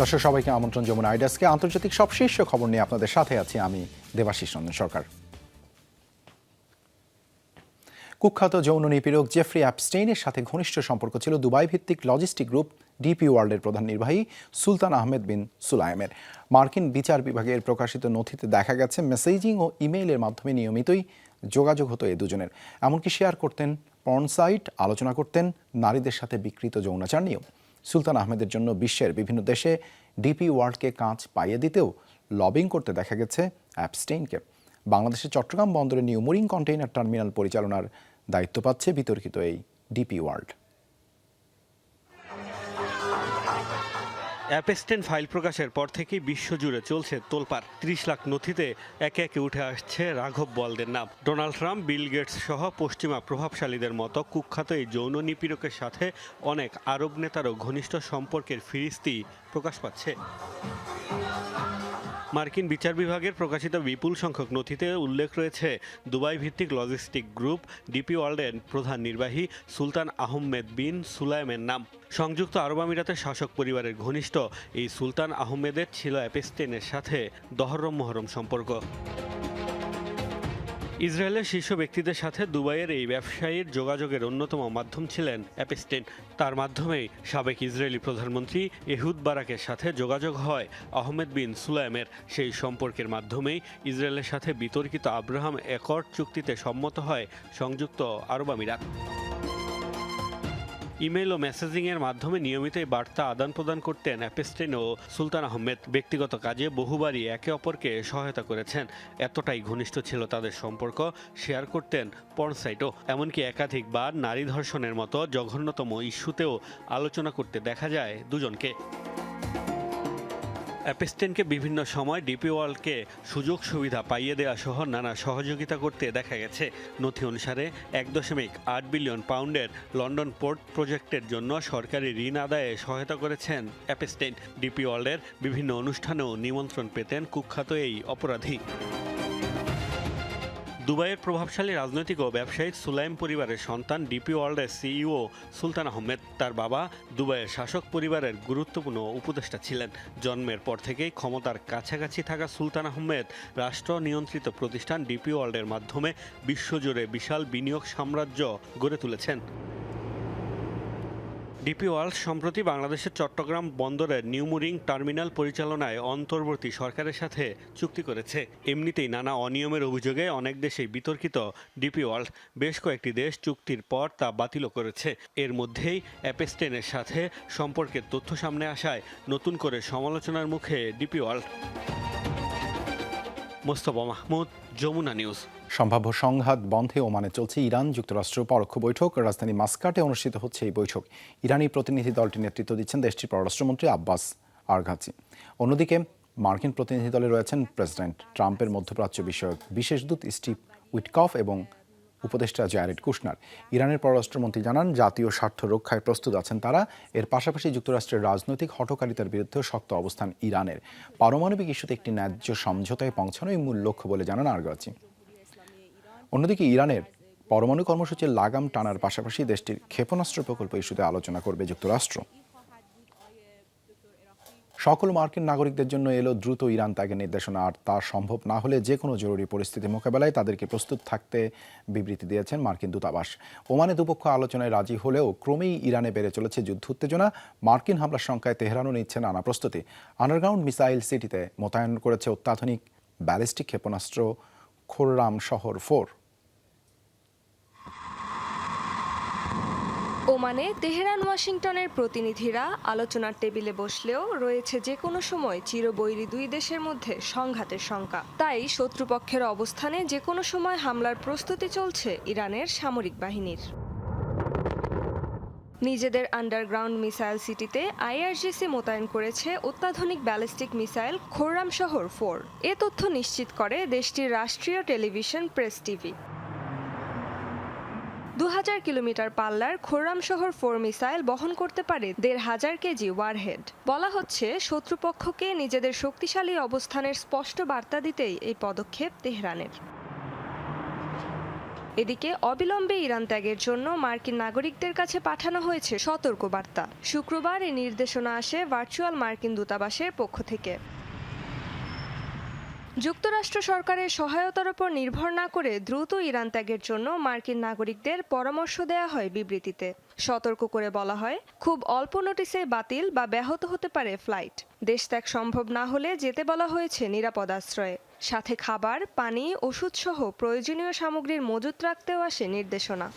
দর্শক, সবাইকে আমন্ত্রণ যমুনা আইডাসকে আন্তর্জাতিক সব শীর্ষ খবর নিয়ে আপনাদের সাথে আছি আমি দেবাশিস রঞ্জন সরকার। কুখ্যাত যৌন নিপীড়ক জেফ্রি অ্যাপস্টেইনের সাথে ঘনিষ্ঠ সম্পর্ক ছিল দুবাই ভিত্তিক লজিস্টিক গ্রুপ ডিপি ওয়ার্ল্ডের প্রধান নির্বাহী সুলতান আহমেদ বিন সুলাইমের। মার্কিন বিচার বিভাগের প্রকাশিত নথিতে দেখা গেছে, মেসেজিং ও ইমেইলের মাধ্যমে নিয়মিতই যোগাযোগ হতো এ দুজনের। এমনকি শেয়ার করতেন, পর্ন সাইট, আলোচনা করতেন, নারীদের সাথে বিকৃত যৌনাচার নিয়েও। সুলতান আহমেদের জন্য বিশ্বের বিভিন্ন দেশে ডিপি ওয়ার্ল্ডকে কাঁচ পাইয়ে দিতেও লবিং করতে দেখা গেছে অ্যাপস্টেইনকে। বাংলাদেশের চট্টগ্রাম বন্দরে নিউ মুরিং কন্টেইনার টার্মিনাল পরিচালনার দায়িত্ব পাচ্ছে বিতর্কিত এই ডিপি ওয়ার্ল্ড। অ্যাপেস্টেন ফাইল প্রকাশের পর থেকেই বিশ্বজুড়ে চলছে তোলপার ত্রিশ লাখ নথিতে একে একে উঠে আসছে রাঘব বলদের নাম। ডোনাল্ড ট্রাম্প, বিল গেটস সহ পশ্চিমা প্রভাবশালীদের মতো কুখ্যাত এই যৌন নিপীড়কের সাথে অনেক আরব নেতারও ঘনিষ্ঠ সম্পর্কের ফিরিস্তি প্রকাশ পাচ্ছে। মার্কিন বিচার বিভাগের প্রকাশিত বিপুল সংখ্যক নথিতে উল্লেখ রয়েছে দুবাই ভিত্তিক লজিস্টিক গ্রুপ ডিপি ওয়ার্ল্ডের প্রধান নির্বাহী, সুলতান আহমেদ বিন সুলাইমের নাম। সংযুক্ত আরব আমিরাতের শাসক পরিবারের ঘনিষ্ঠ এই সুলতান আহমেদের ছিল অ্যাপেস্টেনের সাথে দহরম মহরম সম্পর্ক। ইসরায়েলের শীর্ষ ব্যক্তিদের সাথে দুবাইয়ের এই ব্যবসায়ীর যোগাযোগের অন্যতম মাধ্যম ছিলেন অ্যাপেস্টেন। তার মাধ্যমেই সাবেক ইসরায়েলি প্রধানমন্ত্রী এহুদ বারাকের সাথে যোগাযোগ হয় আহমেদ বিন সুলাইমের। সেই সম্পর্কের মাধ্যমেই ইসরায়েলের সাথে বিতর্কিত আব্রাহাম একর্ড চুক্তিতে সম্মত হয় সংযুক্ত আরব আমিরাত। ইমেল ও মেসেজিংয়ের মাধ্যমে নিয়মিত এই বার্তা আদান প্রদান করতেন অ্যাপেস্টেন ও সুলতান আহমেদ ব্যক্তিগত কাজে বহুবারই একে অপরকে সহায়তা করেছেন। এতটাই ঘনিষ্ঠ ছিল তাদের সম্পর্ক, শেয়ার করতেন পর্নসাইটও। এমনকি একাধিকবার নারী ধর্ষণের মতো জঘন্যতম ইস্যুতেও আলোচনা করতে দেখা যায় দুজনকে। অ্যাপেস্টেনকে বিভিন্ন সময় ডিপি ওয়ার্ল্ডকে সুযোগ সুবিধা পাইয়ে দেওয়া সহ নানা সহযোগিতা করতে দেখা গেছে। নথি অনুসারে এক দশমিক আট বিলিয়ন পাউন্ডের লন্ডন পোর্ট প্রজেক্টের জন্য সরকারি ঋণ আদায়ে সহায়তা করেছেন অ্যাপেস্টেন্ট। ডিপি ওয়ার্ল্ডের বিভিন্ন অনুষ্ঠানেও নিমন্ত্রণ পেতেন কুখ্যাত এই অপরাধী। দুবাইয়ের প্রভাবশালী রাজনৈতিক ও ব্যবসায়িক সুলাইম পরিবারের সন্তান ডিপি ওয়ার্ল্ডের সিইও সুলতান আহমেদ। তার বাবা দুবাইয়ের শাসক পরিবারের গুরুত্বপূর্ণ উপদেষ্টা ছিলেন। জন্মের পর থেকেই ক্ষমতার কাছাকাছি থাকা সুলতান আহমেদ রাষ্ট্র নিয়ন্ত্রিত প্রতিষ্ঠান ডিপি ওয়ার্ল্ডের মাধ্যমে বিশ্বজুড়ে বিশাল বিনিয়োগ সাম্রাজ্য গড়ে তুলেছেন। ডিপি ওয়ার্ল্ড সম্প্রতি বাংলাদেশের চট্টগ্রাম বন্দরের নিউমুরিং টার্মিনাল পরিচালনায় অন্তর্বর্তী সরকারের সাথে চুক্তি করেছে। এমনিতেই নানা অনিয়মের অভিযোগে অনেক দেশেই বিতর্কিত ডিপি ওয়ার্ল্ড। বেশ কয়েকটি দেশ চুক্তির পর তা বাতিলও করেছে। এর মধ্যেই অ্যাপেস্টেনের সাথে সম্পর্কের তথ্য সামনে আসায় নতুন করে সমালোচনার মুখে DP World. Mostafa Mahmud, Jamuna news. সম্ভাব্য সংঘাত বন্ধে ওমানে চলছে ইরান, যুক্তরাষ্ট্র, পরোক্ষ বৈঠক। রাজধানী মাস্কাটে অনুষ্ঠিত হচ্ছে এই বৈঠক। ইরানি প্রতিনিধি দলটি নেতৃত্ব দিচ্ছেন দেশটির পররাষ্ট্রমন্ত্রী আব্বাস আরঘাচি অন্যদিকে, মার্কিন প্রতিনিধি দলে রয়েছেন প্রেসিডেন্ট ট্রাম্পের মধ্যপ্রাচ্য বিষয়ক বিশেষ দূত স্টিভ উইটকফ এবং উপদেষ্টা জায়ারেড কুশনার। ইরানের পররাষ্ট্রমন্ত্রী জানান, জাতীয় স্বার্থ রক্ষায় প্রস্তুত আছেন তারা। এর পাশাপাশি যুক্তরাষ্ট্রের রাজনৈতিক হটকারিতার বিরুদ্ধে শক্ত অবস্থান ইরানের। পারমাণবিক ইস্যুতে একটি ন্যায্য সমঝোতায় পৌঁছানোই মূল লক্ষ্য বলে জানান আরগাচি অন্যদিকে ইরানের পরমাণু কর্মসূচির লাগাম টানার পাশাপাশি দেশটির ক্ষেপণাস্ত্র প্রকল্প ইস্যুতে আলোচনা করবে যুক্তরাষ্ট্র। সকল মার্কিন নাগরিকদের জন্য এলো দ্রুত ইরান ত্যাগের নির্দেশনা, আর তা সম্ভব না হলে যে কোনো জরুরি পরিস্থিতি মোকাবেলায় তাদেরকে প্রস্তুত থাকতে বিবৃতি দিয়েছেন মার্কিন দূতাবাস। ওমানে দুপক্ষ আলোচনায় রাজি হলেও ক্রমেই ইরানে বেড়ে চলেছে যুদ্ধ উত্তেজনা। মার্কিন হামলার সংখ্যায় তেহরানও নিচ্ছে নানা প্রস্তুতি। আন্ডারগ্রাউন্ড মিসাইল সিটিতে মোতায়েন করেছে অত্যাধুনিক ব্যালিস্টিক ক্ষেপণাস্ত্র খোররাম শহর ফোর। ওমানে তেহরান, ওয়াশিংটনের প্রতিনিধিরা আলোচনার টেবিলে বসলেও রয়েছে যে কোনো সময় চিরবৈরী দুই দেশের মধ্যে সংঘাতের শঙ্কা। তাই শত্রুপক্ষের অবস্থানে যে কোনো সময় হামলার প্রস্তুতি চলছে ইরানের সামরিক বাহিনীর। নিজেদের আন্ডারগ্রাউন্ড মিসাইল সিটিতে আইআরজিসি মোতায়েন করেছে অত্যাধুনিক ব্যালিস্টিক মিসাইল খোররাম শহর ফোর। এ তথ্য নিশ্চিত করে দেশটির রাষ্ট্রীয় টেলিভিশন প্রেস টিভি। দু হাজার কিলোমিটার পাল্লার খোররাম শহর ফোর মিসাইল বহন করতে পারে দেড় হাজার কেজি ওয়ারহেড। বলা হচ্ছে, শত্রুপক্ষকে নিজেদের শক্তিশালী অবস্থানের স্পষ্ট বার্তা দিতেই এই পদক্ষেপ তেহরানের। এদিকে, অবিলম্বে ইরান ত্যাগের জন্য মার্কিন নাগরিকদের কাছে পাঠানো হয়েছে সতর্ক বার্তা শুক্রবার এই নির্দেশনা আসে ভার্চুয়াল মার্কিন দূতাবাসের পক্ষ থেকে। যুক্তরাষ্ট্র সরকারের সহায়তার উপর নির্ভর না করে দ্রুত ইরান ত্যাগের জন্য মার্কিন নাগরিকদের পরামর্শ দেওয়া হয় বিবৃতিতে। সতর্ক করে বলা হয়, খুব অল্প নোটিসে বাতিল বা ব্যাহত হতে পারে ফ্লাইট। দেশ ত্যাগ সম্ভব না হলে যেতে বলা হয়েছে নিরাপদ আশ্রয়ে। সাথে খাবার, পানি, ওষুধসহ প্রয়োজনীয় সামগ্রীর মজুত রাখতেও আসে নির্দেশনা।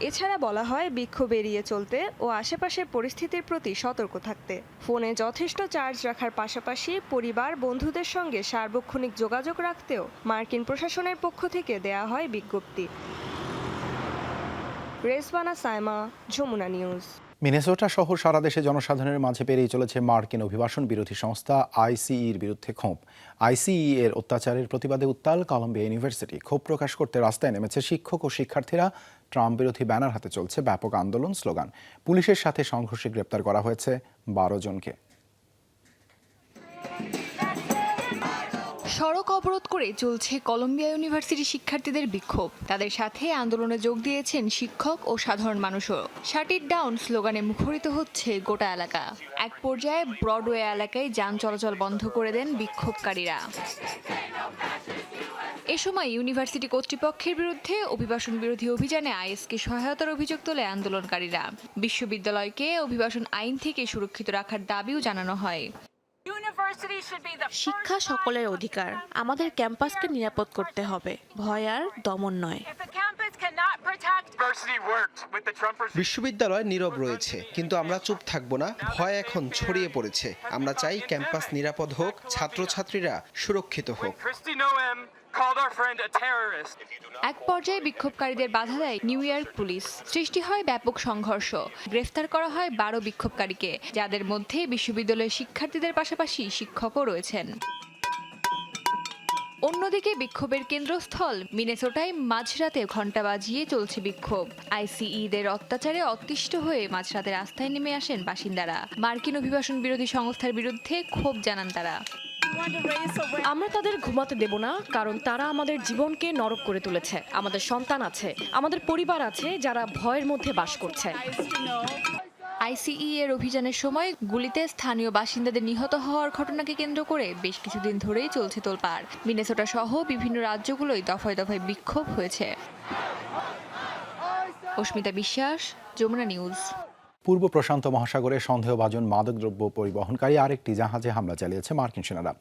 এছাড়া বলা হয়, বিক্ষোভ এড়িয়ে চলতে ও আশেপাশের পরিস্থিতির প্রতি সতর্ক থাকতে। ফোনে যথেষ্ট চার্জ রাখার পাশাপাশি পরিবার, বন্ধুদের সঙ্গে সার্বক্ষণিক যোগাযোগ রাখতেও মার্কিন প্রশাসনের পক্ষ থেকে দেয়া হয় বিজ্ঞপ্তি। রেসবানা সাইমা, যমুনা নিউজ। মিনেসোটা সহ সারা দেশে জনসাধারণের মাঝে পেরিয়ে চলেছে মার্কিন অভিবাসন বিরোধী সংস্থা আইসিইর বিরুদ্ধে ক্ষোভ। আইসিই এর অত্যাচারের প্রতিবাদে উত্তাল কলম্বিয়া ইউনিভার্সিটি ক্ষোভ প্রকাশ করতে রাস্তায় নেমেছে শিক্ষক ও শিক্ষার্থীরা। ট্রাম্প বিরোধী ব্যানার হাতে চলছে ব্যাপক আন্দোলন স্লোগান। পুলিশের সাথে সংঘর্ষে গ্রেপ্তার করা হয়েছে বারো জনকে। সড়ক অবরোধ করে চলছে কলম্বিয়া ইউনিভার্সিটি শিক্ষার্থীদের বিক্ষোভ। তাদের সাথে আন্দোলনে যোগ দিয়েছেন শিক্ষক ও সাধারণ মানুষও। শাট ডাউন স্লোগানে মুখরিত হচ্ছে গোটা এলাকা। এক পর্যায়ে ব্রডওয়ে এলাকায় যান চলাচল বন্ধ করে দেন বিক্ষোভকারীরা। এ সময় ইউনিভার্সিটি কর্তৃপক্ষের বিরুদ্ধে অভিবাসন বিরোধী অভিযানে আইএসকে সহায়তার অভিযোগ তোলে আন্দোলনকারীরা। বিশ্ববিদ্যালয়কে অভিবাসন আইন থেকে সুরক্ষিত রাখার দাবিও জানানো হয়। শিক্ষা সকলের অধিকার। আমাদের ক্যাম্পাসকে নিরাপদ করতে হবে। ভয় আর দমন নয়। বিশ্ববিদ্যালয় নীরব রয়েছে কিন্তু আমরা চুপ থাকব না। ভয় এখন ছড়িয়ে পড়েছে। আমরা চাই ক্যাম্পাস নিরাপদ হোক ছাত্রছাত্রীরা সুরক্ষিত হোক। এক পর্যায়ে বিক্ষোভকারীদের বাধা দেয় নিউ ইয়র্ক পুলিশ। সৃষ্টি হয় ব্যাপক সংঘর্ষ। গ্রেফতার করা হয় বারো বিক্ষোভকারীকে যাদের মধ্যে বিশ্ববিদ্যালয়ের শিক্ষার্থীদের পাশাপাশি শিক্ষকও রয়েছেন। অন্যদিকে বিক্ষোভের কেন্দ্রস্থল মিনেসোটায় মাঝরাতে ঘণ্টা বাজিয়ে চলছে বিক্ষোভ। আইসিইদের অত্যাচারে অতিষ্ঠ হয়ে মাঝরাতে রাস্তায় নেমে আসেন বাসিন্দারা। মার্কিন অভিবাসন বিরোধী সংস্থার বিরুদ্ধে ক্ষোভ জানান তারা। আমরা তাদের ঘুমাতে দেব না, কারণ তারা আমাদের জীবনকে নরক করে তুলেছে। আমাদের সন্তান আছে, আমাদের পরিবার আছে যারা ভয়ের মধ্যে বাস করছে। আইসিই এর অভিযানের সময় গুলিতে স্থানীয় বাসিন্দাদের নিহত হওয়ার ঘটনাকে কেন্দ্র করে বেশ কিছুদিন ধরেই চলছে তোলপাড়। মিনেসোটা সহ বিভিন্ন রাজ্যগুলোই দফায় দফায় বিক্ষোভ হয়েছে। অস্মিতা বিশ্বাস, যমুনা নিউজ। পূর্ব প্রশান্ত মহাসাগরে সন্দেহভাজন মাদকদ্রব্য পরিবহনকারী আরেকটি জাহাজে হামলা চালিয়েছে মার্কিন সেনারা।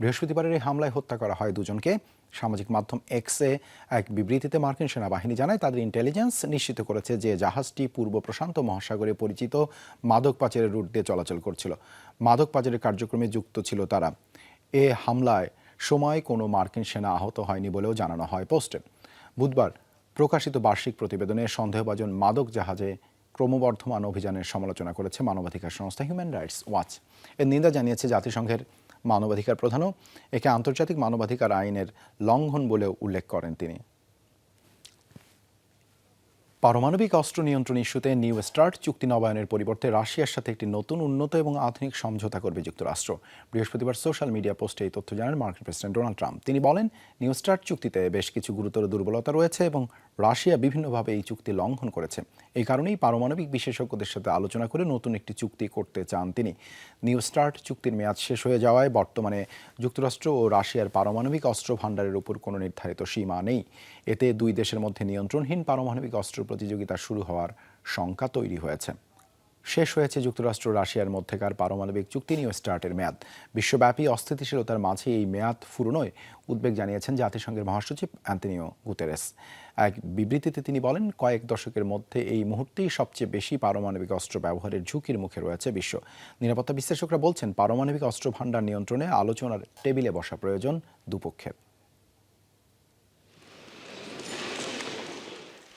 বৃহস্পতিবারের এই হামলায় হত্যা করা হয় দুজনকে। সামাজিক মাধ্যম এক্সে এক বিবৃতিতে মার্কিন সেনাবাহিনী জানায়, তাদের ইন্টেলিজেন্স নিশ্চিত করেছে যে জাহাজটি পূর্ব প্রশান্ত মহাসাগরে পরিচিত মাদক পাচারের রুট দিয়ে চলাচল করছিল। মাদক পাচারের কার্যক্রমে যুক্ত ছিল তারা। এ হামলায় সময় কোনো মার্কিন সেনা আহত হয়নি বলেও জানানো হয় পোস্টে। বুধবার প্রকাশিত বার্ষিক প্রতিবেদনে সন্দেহভাজন মাদক জাহাজে ক্রমবর্ধমান অভিযানের সমালোচনা করেছে মানবাধিকার সংস্থা হিউম্যান রাইটস ওয়াচ এর নিন্দা জানিয়েছে জাতিসংঘের মানবাধিকার প্রধানও। একে আন্তর্জাতিক মানবাধিকার আইনের লঙ্ঘন বলেও উল্লেখ করেন তিনি। পারমাণবিক অস্ত্র নিয়ন্ত্রণ ইস্যুতে নিউ স্টার্ট চুক্তি নবায়নের পরিবর্তে রাশিয়ার সাথে একটি নতুন উন্নত এবং আধুনিক সমঝোতা করবে যুক্তরাষ্ট্র। বৃহস্পতিবার সোশ্যাল মিডিয়া পোস্টে এই তথ্য জানান মার্কিন প্রেসিডেন্ট ডোনাল্ড ট্রাম্প। তিনি বলেন, নিউ স্টার্ট চুক্তিতে বেশ কিছু গুরুতর দুর্বলতা রয়েছে এবং রাশিয়া বিভিন্নভাবে এই চুক্তি লঙ্ঘন করেছে। এই কারণেই পারমাণবিক বিশেষজ্ঞদের সাথে আলোচনা করে নতুন একটি চুক্তি করতে চান তিনি। নিউ স্টার্ট চুক্তির মেয়াদ শেষ হয়ে যাওয়ায় বর্তমানে যুক্তরাষ্ট্র ও রাশিয়ার পারমাণবিক অস্ত্র ভাণ্ডারের উপর কোনো নির্ধারিত সীমা নেই। এতে দুই দেশের মধ্যে নিয়ন্ত্রণহীন পারমাণবিক অস্ত্র প্রতিযোগিতা শুরু হওয়ার শঙ্কা তৈরি হয়েছে। শেষ হয়েছে যুক্তরাষ্ট্র, রাশিয়ার মধ্যেকার পারমাণবিক চুক্তি নিউ স্টার্টের মেয়াদ। বিশ্বব্যাপী অস্থিতিশীলতার মাঝে এই মেয়াদ ফুরনোয় উদ্বেগ জানিয়েছেন জাতিসংঘের মহাসচিব অ্যান্টনিও গুতেরেস। এক বিবৃতিতে তিনি বলেন, কয়েক দশকের মধ্যে এই মুহূর্তেই সবচেয়ে বেশি পারমাণবিক অস্ত্র ব্যবহারের ঝুঁকির মুখে রয়েছে বিশ্ব। নিরাপত্তা বিশ্লেষকরা বলছেন, পারমাণবিক অস্ত্র ভাণ্ডার নিয়ন্ত্রণে আলোচনার টেবিলে বসা প্রয়োজন দুপক্ষের।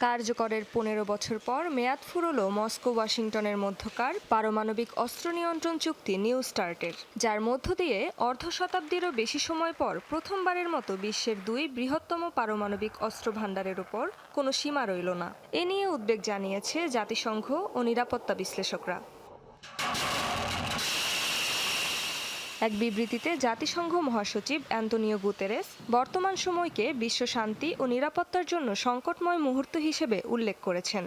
কার্যকরের পনেরো বছর পর মেয়াদ ফুরল মস্কো, ওয়াশিংটনের মধ্যকার পারমাণবিক অস্ত্র নিয়ন্ত্রণ চুক্তি নিউ স্টার্টের, যার মধ্য দিয়ে অর্ধ শতাব্দীরও বেশি সময় পর প্রথমবারের মতো বিশ্বের দুই বৃহত্তম পারমাণবিক অস্ত্র ভাণ্ডারের ওপর কোনো সীমা রইল না। এ নিয়ে উদ্বেগ জানিয়েছে জাতিসংঘ ও নিরাপত্তা বিশ্লেষকরা। এক বিবৃতিতে জাতিসংঘ মহাসচিব অ্যান্তোনিও গুতেরেস বর্তমান সময়কে বিশ্ব শান্তি ও নিরাপত্তার জন্য সংকটময় মুহূর্ত হিসেবে উল্লেখ করেছেন।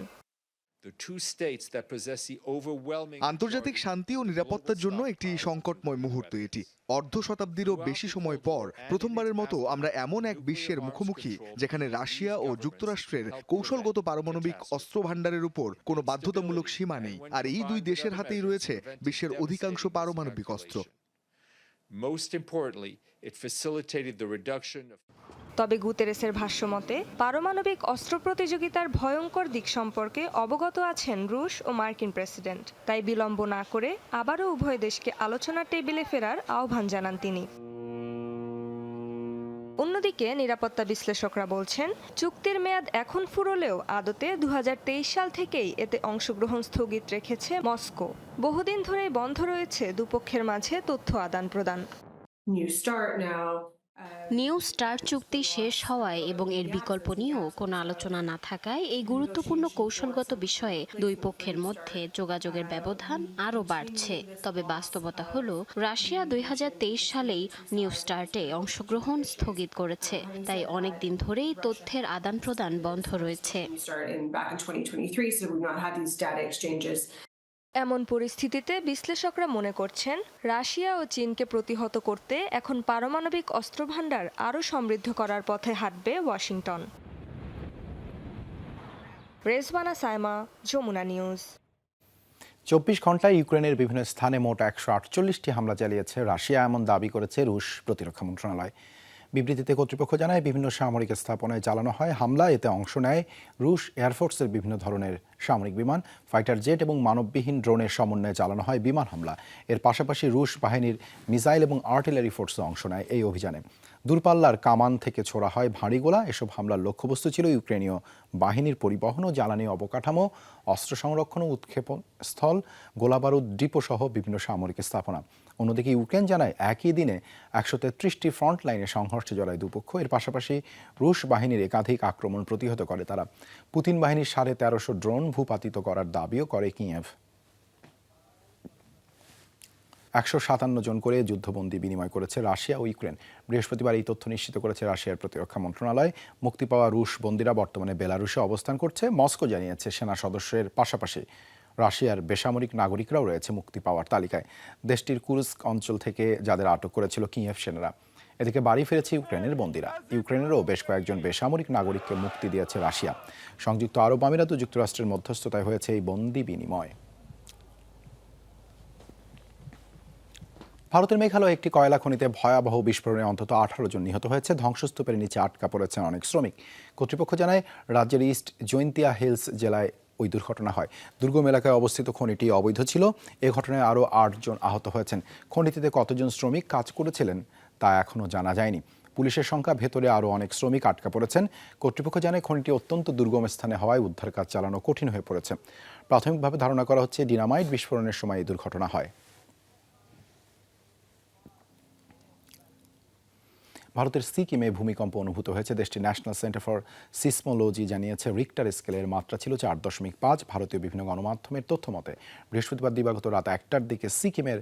আন্তর্জাতিক শান্তি ও নিরাপত্তার জন্য একটি সংকটময় মুহূর্ত এটি। অর্ধ শতাব্দীরও বেশি সময় পর প্রথমবারের মতো আমরা এমন এক বিশ্বের মুখোমুখি যেখানে রাশিয়া ও যুক্তরাষ্ট্রের কৌশলগত পারমাণবিক অস্ত্র ভাণ্ডারের উপর কোনো বাধ্যতামূলক সীমা নেই। আর এই দুই দেশের হাতেই রয়েছে বিশ্বের অধিকাংশ পারমাণবিক অস্ত্র। Most importantly, it facilitated the reduction of তবে গুতেরেসের ভাষ্যমতে পারমাণবিক অস্ত্র প্রতিযোগিতার ভয়ঙ্কর দিক সম্পর্কে অবগত আছেন রুশ ও মার্কিন প্রেসিডেন্ট। তাই বিলম্ব না করে আবারও উভয় দেশকে আলোচনার টেবিলে ফেরার আহ্বান জানান তিনি। অন্যদিকে নিরাপত্তা বিশ্লেষকরা বলছেন, চুক্তির মেয়াদ এখন ফুরলেও আদতে দু হাজার তেইশ সাল থেকেই এতে অংশগ্রহণ স্থগিত রেখেছে মস্কো। বহুদিন ধরেই বন্ধ রয়েছে দুপক্ষের মাঝে তথ্য আদান প্রদান নিউ স্টার চুক্তি শেষ হওয়ায় এবং এর বিকল্প নিয়েও কোনো আলোচনা না থাকায় এই গুরুত্বপূর্ণ কৌশলগত বিষয়ে দুই পক্ষের মধ্যে যোগাযোগের ব্যবধান আরও বাড়ছে। তবে বাস্তবতা হলো, রাশিয়া দুই হাজার তেইশ সালেই নিউ স্টার্টে অংশগ্রহণ স্থগিত করেছে। তাই অনেক দিন ধরেই তথ্যের আদান প্রদান বন্ধ রয়েছে। এমন পরিস্থিতিতে বিশ্লেষকরা মনে করছেন, রাশিয়া ও চীনকে প্রতিহত করতে এখন পারমাণবিক অস্ত্রভাণ্ডার আরও সমৃদ্ধ করার পথে হাঁটবে ওয়াশিংটন। রেজবানা সাইমা, যমুনা নিউজ। চব্বিশ ঘন্টায় ইউক্রেনের বিভিন্ন স্থানে মোট একশো আটচল্লিশটি হামলা চালিয়েছে রাশিয়া, এমন দাবি করেছে রুশ প্রতিরক্ষা মন্ত্রণালয়। বিবৃতিতে কর্তৃপক্ষ জানায়, বিভিন্ন সামরিক স্থাপনায় চালানো হয় হামলা, এতে অংশ নেয় রুশ এয়ারফোর্সের বিভিন্ন ধরনের সামরিক বিমান। ফাইটার জেট এবং মানববিহীন ড্রোনের সমন্বয়ে চালানো হয় বিমান হামলা। এর পাশাপাশি রুশ বাহিনীর মিসাইল এবং আর্টিলারি ফোর্সও অংশ নেয় এই অভিযানে। দূরপাল্লার কামান থেকে ছোড়া হয় ভারী গোলা। এসব হামলার লক্ষ্যবস্তু ছিল ইউক্রেনীয় বাহিনীর পরিবহন ও জ্বালানি অবকাঠামো, অস্ত্র সংরক্ষণ ও উৎক্ষেপণ স্থল, গোলাবারুদ ডিপো সহ বিভিন্ন সামরিক স্থাপনা। অন্যদিকে ইউক্রেন জানায় একই দিনে একশো তেত্রিশটি ফ্রন্ট লাইনে সংঘর্ষে জড়ায় দুপক্ষ। এর পাশাপাশি রুশ বাহিনীর একাধিক আক্রমণ প্রতিহত করে তারা। পুতিন বাহিনীর সাড়ে তেরোশো ড্রোন ভূপাতিত করার দাবিও করে কিয়েভ। একশো সাতান্ন জন করে যুদ্ধবন্দী বিনিময় করেছে রাশিয়া ও ইউক্রেন। বৃহস্পতিবার এই তথ্য নিশ্চিত করেছে রাশিয়ার প্রতিরক্ষা মন্ত্রণালয়। মুক্তি পাওয়া রুশ বন্দীরা বর্তমানে বেলারুশে অবস্থান করছে। মস্কো জানিয়েছে সেনা সদস্যের পাশাপাশি রাশিয়ার বেসামরিক নাগরিকরাও রয়েছে মুক্তি পাওয়ার তালিকায়। দেশটির কুরস্ক অঞ্চল থেকে যাদের আটক করেছিল কিয়েভ সেনারা। এদিকে বাড়ি ফিরেছে ইউক্রেনের বন্দীরা। ইউক্রেনেরও বেশ কয়েকজন বেসামরিক নাগরিককে মুক্তি দিয়েছে রাশিয়া। সংযুক্ত আরব আমিরাত যুক্তরাষ্ট্রের মধ্যস্থতায় হয়েছে এই বন্দি বিনিময়। ভারতের মেঘালয় একটি কয়লা খনিতে ভয়াবহ বিস্ফোরণে অন্তত আঠারো জন নিহত হয়েছে। ধ্বংসস্তূপের নিচে আটকা পড়েছেন অনেক শ্রমিক। কর্তৃপক্ষ জানায়, রাজ্যের ইস্ট জৈন্তিয়া হিলস জেলায় ওই দুর্ঘটনা হয়। দুর্গম এলাকায় অবস্থিত খনিটি অবৈধ ছিল। এ ঘটনায় আরও আটজন আহত হয়েছেন। খনিটিতে কতজন শ্রমিক কাজ করেছিলেন তা এখনও জানা যায়নি। পুলিশের সংখ্যা, ভেতরে আরও অনেক শ্রমিক আটকা পড়েছেন। কর্তৃপক্ষ জানায়, খনিটি অত্যন্ত দুর্গম স্থানে হওয়ায় উদ্ধার কাজ চালানো কঠিন হয়ে পড়েছে। প্রাথমিকভাবে ধারণা করা হচ্ছে, ডিনামাইট বিস্ফোরণের সময় এই দুর্ঘটনা হয়। ভারতের সিকিমে ভূমিকম্প অনুভূত হয়েছে। দেশটির ন্যাশনাল সেন্টার ফর সিসমোলজি জানিয়েছে, রিক্টার স্কেলের মাত্রা ছিল চার দশমিক পাঁচ। ভারতীয় বিভিন্ন গণমাধ্যমের তথ্য মতে, বৃহস্পতিবার দিবাগত রাত একটার দিকে সিকিমের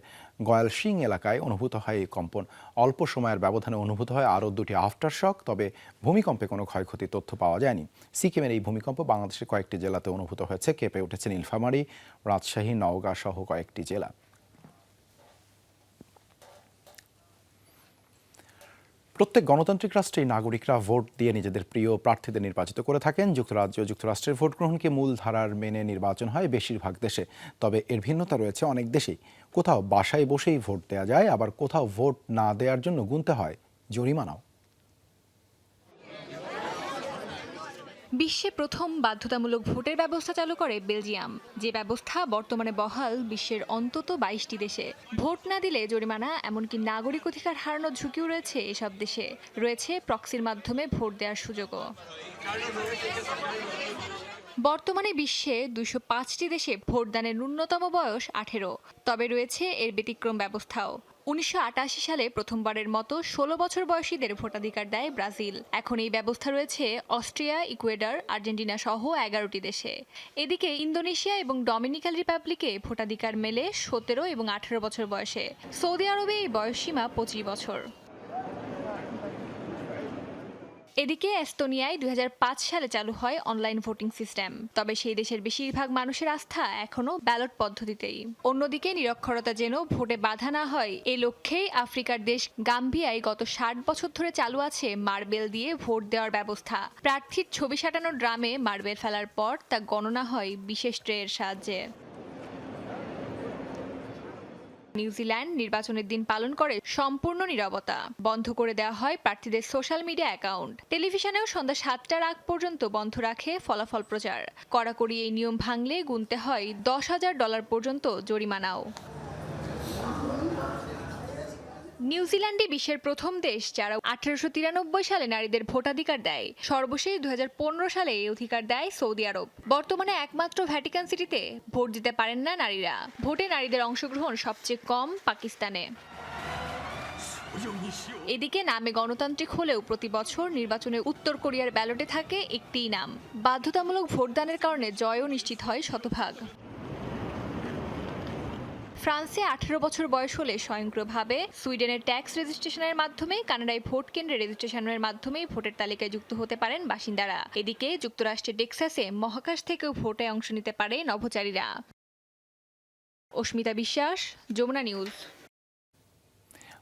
গয়ালসিং এলাকায় অনুভূত হয় এই কম্পন। অল্প সময়ের ব্যবধানে অনুভূত হয় আরও দুটি আফটার শক, তবে ভূমিকম্পে কোনো ক্ষয়ক্ষতির তথ্য পাওয়া যায়নি। সিকিমের এই ভূমিকম্প বাংলাদেশের কয়েকটি জেলাতে অনুভূত হয়েছে। কেঁপে উঠেছে নীলফামারী রাজশাহী নওগাঁ সহ কয়েকটি জেলা। প্রত্যেক গণতান্ত্রিক রাষ্ট্রেই নাগরিকরা ভোট দিয়ে নিজেদের প্রিয় প্রার্থীদের নির্বাচিত করে থাকেন। যুক্তরাজ্য যুক্তরাষ্ট্রের ভোট গ্রহণকে মূল ধারার মেনে নির্বাচন হয় বেশিরভাগ দেশে। তবে এর ভিন্নতা রয়েছে অনেক দেশেই। কোথাও বাসায় বসেই ভোট দেওয়া যায়, আবার কোথাও ভোট না দেওয়ার জন্য গুনতে হয় জরিমানাও। বিশ্বে প্রথম বাধ্যতামূলক ভোটের ব্যবস্থা চালু করে বেলজিয়াম। যে ব্যবস্থা বর্তমানে বহাল বিশ্বের অন্তত বাইশটি দেশে। ভোট না দিলে জরিমানা, এমনকি নাগরিক অধিকার হারানোর ঝুঁকিও রয়েছে এসব দেশে। রয়েছে প্রক্সির মাধ্যমে ভোট দেওয়ার সুযোগও। বর্তমানে বিশ্বে দুশো পাঁচটি দেশে ভোটদানের ন্যূনতম বয়স আঠেরো। তবে রয়েছে এর ব্যতিক্রম ব্যবস্থাও। উনিশশো আটাশি সালে প্রথমবারের মতো ষোলো বছর বয়সীদের ভোটাধিকার দেয় ব্রাজিল। এখন এই ব্যবস্থা রয়েছে অস্ট্রিয়া, ইকুয়েডার, আর্জেন্টিনা সহ এগারোটি দেশে। এদিকে ইন্দোনেশিয়া এবং ডমিনিকান রিপাবলিকে ভোটাধিকার মেলে সতেরো এবং আঠারো বছর বয়সে। সৌদি আরবে এই বয়সসীমা পঁচিশ বছর। এদিকে এস্তোনিয়ায় দু হাজার পাঁচ সালে চালু হয় অনলাইন ভোটিং সিস্টেম। তবে সেই দেশের বেশিরভাগ মানুষের আস্থা এখনও ব্যালট পদ্ধতিতেই। অন্যদিকে নিরক্ষরতা যেন ভোটে বাধা না হয় এই লক্ষ্যেই আফ্রিকার দেশ গাম্বিয়ায় গত ষাট বছর ধরে চালু আছে মার্বেল দিয়ে ভোট দেওয়ার ব্যবস্থা। প্রার্থীর ছবি সাঁটানো ড্রামে মার্বেল ফেলার পর তা গণনা হয় বিশেষ ট্রেয়ের সাহায্যে। নিউজিল্যান্ড নির্বাচনের দিন পালন করে সম্পূর্ণ নিরবতা। বন্ধ করে দেওয়া হয় প্রার্থীদের সোশ্যাল মিডিয়া অ্যাকাউন্ট। টেলিভিশনেও সন্ধ্যা সাতটার আগ পর্যন্ত বন্ধ রাখে ফলাফল প্রচার। কড়াকড়ি এই নিয়ম ভাঙলে গুনতে হয় দশ হাজার ডলার পর্যন্ত জরিমানাও। নিউজিল্যান্ডই বিশ্বের প্রথম দেশ যারা আঠারোশো তিরানব্বই সালে নারীদের ভোটাধিকার দেয়। সর্বশেষ দু হাজার পনেরো সালে এই অধিকার দেয় সৌদি আরব। বর্তমানে একমাত্র ভ্যাটিকান সিটিতে ভোট দিতে পারেন না নারীরা। ভোটে নারীদের অংশগ্রহণ সবচেয়ে কম পাকিস্তানে। এদিকে নামে গণতান্ত্রিক হলেও প্রতি বছর নির্বাচনে উত্তর কোরিয়ার ব্যালটে থাকে একটিই নাম। বাধ্যতামূলক ভোটদানের কারণে জয়ও নিশ্চিত হয় শতভাগ। ফ্রান্সে আঠারো বছর বয়স হলে স্বয়ংক্রিয়ভাবে সুইডেনের ট্যাক্স রেজিস্ট্রেশনের মাধ্যমে কানাডায় ভোট কেন্দ্রে রেজিস্ট্রেশনের মাধ্যমেই ভোটের তালিকায় যুক্ত হতে পারেন বাসিন্দারা। এদিকে যুক্তরাষ্ট্রের টেক্সাসে মহাকাশ থেকেও ভোটে অংশ নিতে পারে নভোচারীরা। অস্মিতা বিশ্বাস, যমুনা নিউজ।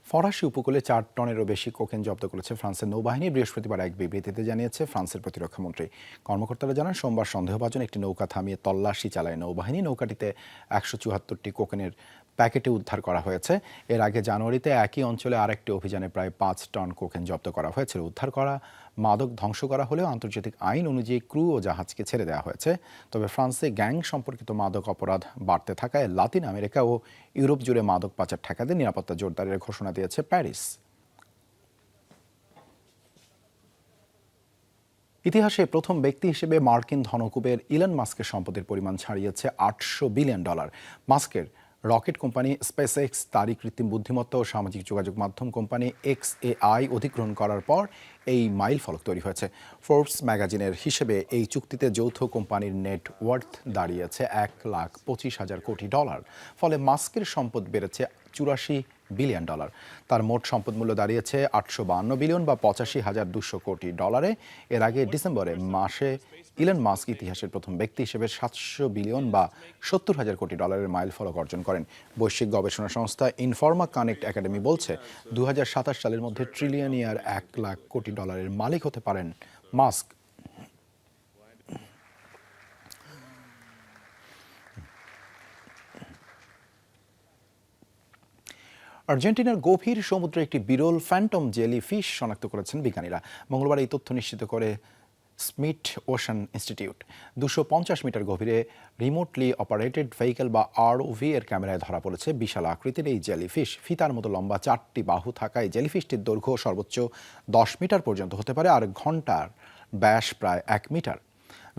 ফরাসি উপকূলে চার টনেরও বেশি কোকেন জব্দ করেছে ফ্রান্সের নৌবাহিনী। বৃহস্পতিবার এক বিবৃতিতে জানিয়েছে ফ্রান্সের প্রতিরক্ষামন্ত্রী। কর্মকর্তারা জানান, সোমবার সন্দেহভাজন একটি নৌকা থামিয়ে তল্লাশি চালায় নৌবাহিনী। নৌকাটিতে একশো চুয়াত্তরটি কোকেনের প্যাকেটে উদ্ধার করা হয়েছে। এর আগে জানুয়ারিতে একই অঞ্চলে আরেকটি অভিযানে প্রায় পাঁচ টন কোকেন জব্দ করা হয়েছিল উদ্ধার করা, মাদক ধ্বংস করা হলেও আন্তর্জাতিক আইন অনুযায়ী ক্রু ও জাহাজকে ছেড়ে দেওয়া হয়েছে। তবে ফ্রান্সে গ্যাং সম্পর্কিত মাদক অপরাধ বাড়তে থাকায় লাতিন আমেরিকা ও ইউরোপ জুড়ে মাদক পাচার ঠেকাতে নিরাপত্তা জোরদারের ঘোষণা দিয়েছে প্যারিস। ইতিহাসে প্রথম ব্যক্তি হিসেবে মার্কিন ধনকুবের ইলন মাস্কের সম্পদের পরিমাণ ছাড়িয়েছে আটশো বিলিয়ন ডলার। মাস্কের রকেট কোম্পানি স্পেস এক্স তারই কৃত্রিম বুদ্ধিমত্তা ও সামাজিক যোগাযোগ মাধ্যম কোম্পানি এক্স এ আই অধিগ্রহণ করার পর এই মাইল ফলক তৈরি হয়েছে। ফোর্বস ম্যাগাজিনের হিসেবে এই চুক্তিতে যৌথ কোম্পানির নেট ওয়ার্থ দাঁড়িয়েছে এক লাখ পঁচিশ হাজার কোটি ডলার। ফলে মাস্কের সম্পদ বেড়েছে চুরাশি বিলিয়ন ডলার। তার মোট সম্পদ মূল্য দাঁড়িয়েছে আটশো বান্ন বিলিয়ন বা পঁচাশি হাজার দুশো কোটি ডলারে। এর আগে ডিসেম্বরে মাসে ইলন মাস্ক ইতিহাসের প্রথম ব্যক্তি হিসেবে সাতশো বিলিয়ন বা সত্তর হাজার কোটি ডলারের মাইল ফলক অর্জন করেন। বৈশ্বিক গবেষণা সংস্থা ইনফর্মা কানেক্ট একাডেমি বলছে দু হাজার সাতাশ সালের মধ্যে ট্রিলিয়নিয়ার এক লাখ কোটি ডলারের মালিক হতে পারেন মাস্ক। আর্জেন্টিনার গভীর সমুদ্রে একটি বিরল ফ্যান্টম জেলি ফিশ শনাক্ত করেছেন বিজ্ঞানীরা। মঙ্গলবার এই তথ্য নিশ্চিত করে স্মিট ওশান ইনস্টিটিউট দুশো পঞ্চাশ মিটার গভীরে রিমোটলি অপারেটেড ভেহিকেল বা আরওভি এর ক্যামেরায় ধরা পড়েছে বিশাল আকৃতির এই জেলিফিশ ফিতার মতো লম্বা চারটি বাহু থাকায় জেলিফিশটির দৈর্ঘ্য সর্বোচ্চ দশ মিটার পর্যন্ত হতে পারে আর ঘণ্টার ব্যাস প্রায় এক মিটার।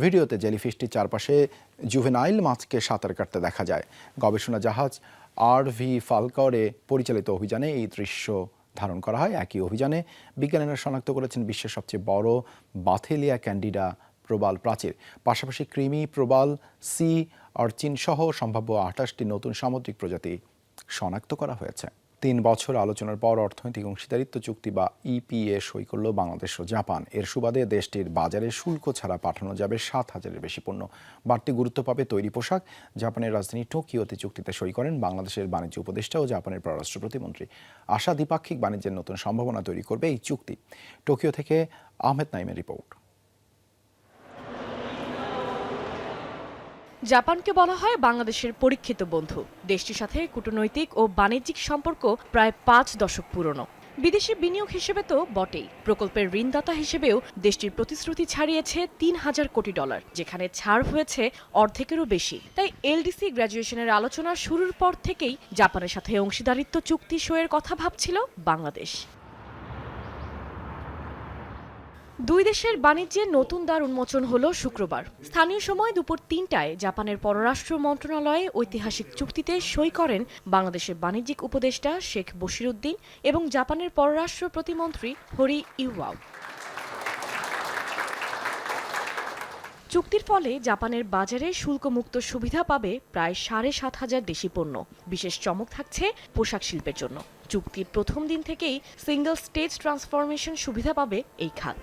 ভিডিওতে জেলিফিশটির চারপাশে জুভেনাইল মাছকে সাঁতার কাটতে দেখা যায়। গবেষণা জাহাজ আর ভি ফালকরে পরিচালিত অভিযানে এই দৃশ্য ধারণ করা হয়। একই অভিযানে বিজ্ঞানীরা শনাক্ত করেছেন বিশ্বের সবচেয়ে বড় বাথেলিয়া ক্যান্ডিডা প্রবাল প্রাচীর। পাশাপাশি কৃমি প্রবাল, সি অর্চিন সহ সম্ভাব্য আঠাশটি নতুন সামুদ্রিক প্রজাতি শনাক্ত করা হয়েছে। তিন বছর আলোচনার পর অর্থনৈতিক অংশীদারিত্ব চুক্তি বা ইপিএ সই করল বাংলাদেশ ও জাপান। এর সুবাদে দেশটির বাজারে শুল্ক ছাড়া পাঠানো যাবে সাত হাজারের বেশি পণ্য। বাড়তি গুরুত্ব পাবে তৈরি পোশাক। জাপানের রাজধানী টোকিওতে চুক্তিতে সই করেন বাংলাদেশের বাণিজ্য উপদেষ্টা ও জাপানের পররাষ্ট্র প্রতিমন্ত্রী। আশা দ্বিপাক্ষিক বাণিজ্যের নতুন সম্ভাবনা তৈরি করবে এই চুক্তি। টোকিও থেকে আহমেদ নাইমের রিপোর্ট। জাপানকে বলা হয় বাংলাদেশের পরীক্ষিত বন্ধু। দেশটির সাথে কূটনৈতিক ও বাণিজ্যিক সম্পর্ক প্রায় পাঁচ দশক পুরনো। বিদেশি বিনিয়োগ হিসেবে তো বটেই। প্রকল্পের ঋণদাতা হিসেবেও দেশটির প্রতিশ্রুতি ছাড়িয়েছে তিন হাজার কোটি ডলার, যেখানে ছাড় হয়েছে অর্ধেকেরও বেশি। তাই এলডিসি গ্র্যাজুয়েশনের আলোচনা শুরুর পর থেকেই জাপানের সাথে অংশীদারিত্ব চুক্তি সইয়ের কথা ভাবছিল বাংলাদেশ। দুই দেশের বাণিজ্যে নতুন দ্বার উন্মোচন হলো শুক্রবার। স্থানীয় সময় দুপুর তিনটায় জাপানের পররাষ্ট্র মন্ত্রণালয়ে ঐতিহাসিক চুক্তিতে সই করেন বাংলাদেশের বাণিজ্যিক উপদেষ্টা শেখ বশিরউদ্দিন এবং জাপানের পররাষ্ট্র প্রতিমন্ত্রী হরি ইউয়াও। চুক্তির ফলে জাপানের বাজারে শুল্কমুক্ত সুবিধা পাবে প্রায় সাড়ে সাত হাজার দেশি পণ্য। বিশেষ চমক থাকছে পোশাক শিল্পের জন্য। চুক্তির প্রথম দিন থেকেই সিঙ্গল স্টেজ ট্রান্সফরমেশন সুবিধা পাবে এই খাত।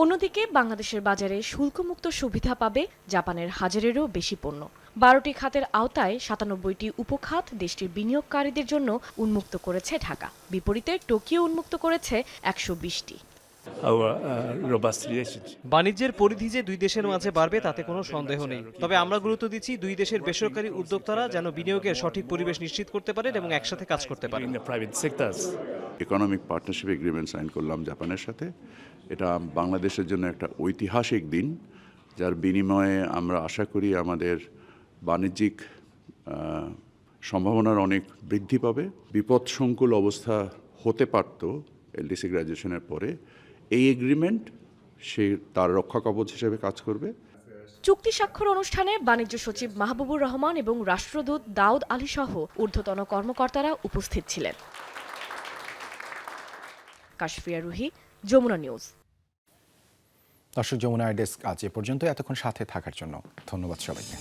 অন্যদিকে বাংলাদেশের বাজারে শুল্কমুক্ত সুবিধা পাবে জাপানের হাজারেরও বেশি পণ্য। বারোটি খাতের আওতায় সাতানব্বইটি উপখাত দেশটির বিনিয়োগকারীদের জন্য উন্মুক্ত করেছে ঢাকা। বিপরীতে টোকিও উন্মুক্ত করেছে একশো বিশটি। বাণিজ্যের পরিধি যে দুই দেশের মাঝে বাড়বে তাতে কোনো সন্দেহ নেই। তবে আমরা গুরুত্ব দিচ্ছি দুই দেশের বেসরকারি উদ্যোক্তারা যেন বিনিয়োগের সঠিক পরিবেশ নিশ্চিত করতে পারেন এবং একসাথে কাজ করতে পারেন। ইকোনমিক পার্টনারশিপ এগ্রিমেন্ট সাইন করলাম জাপানের সাথে। এটা বাংলাদেশের জন্য একটা ঐতিহাসিক দিন, যার বিনিময়ে আমরা আশা করি আমাদের বাণিজ্যিক সম্ভাবনার অনেক বৃদ্ধি পাবে। বিপদসংকুল অবস্থা হতে পারত এলডিসি গ্র্যাজুয়েশনের পরে। এই এগ্রিমেন্ট সে তার রক্ষা কবচ হিসেবে কাজ করবে। চুক্তি স্বাক্ষর অনুষ্ঠানে বাণিজ্য সচিব মাহবুবুর রহমান এবং রাষ্ট্রদূত দাউদ আলী সহ ঊর্ধ্বতন কর্মকর্তারা উপস্থিত ছিলেন। কাশফিয়া রুহি, যমুনা নিউজ। দর্শক যমুনা ডেস্ক আজ এ পর্যন্ত এতক্ষণ সাথে থাকার জন্য ধন্যবাদ সবাইকে।